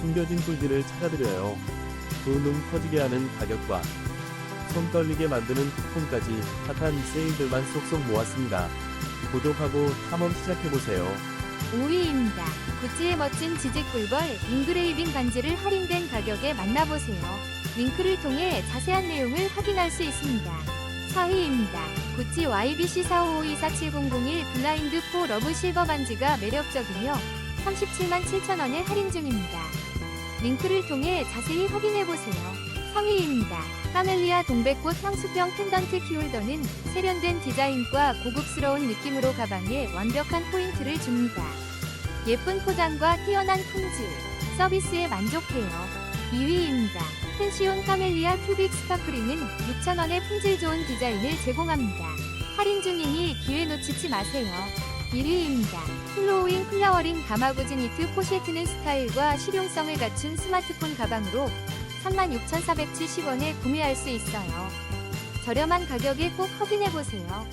숨겨진 꿀들을 찾아드려요. 두눈 터지게 하는 가격과 손 떨리게 만드는 쿠폰까지 핫한 세일들만 쏙쏙 모았습니다. 구독하고 탐험 시작해보세요. 5위입니다. 구찌의 멋진 지직 꿀벌 인그레이빙 반지를 할인된 가격에 만나보세요. 링크를 통해 자세한 내용을 확인할 수 있습니다. 4위입니다. 구찌 YBC4552470001 블라인드 4 러브 실버 반지가 매력적이며 37만 7천원에 할인 중입니다. 링크를 통해 자세히 확인해보세요. 3위입니다. 카멜리아 동백꽃 향수병 펜던트 키홀더는 세련된 디자인과 고급스러운 느낌으로 가방에 완벽한 포인트를 줍니다. 예쁜 포장과 뛰어난 품질, 서비스에 만족해요. 2위입니다. 펜시온 카멜리아 큐빅 스파크링은 6,000원의 품질 좋은 디자인을 제공합니다. 할인 중이니 기회 놓치지 마세요. 1위입니다. 플로우잉 플라워링 가마구지 니트 포시에 트는 스타일과 실용성을 갖춘 스마트폰 가방으로 36,470원에 구매할 수 있어요. 저렴한 가격에 꼭 확인해보세요.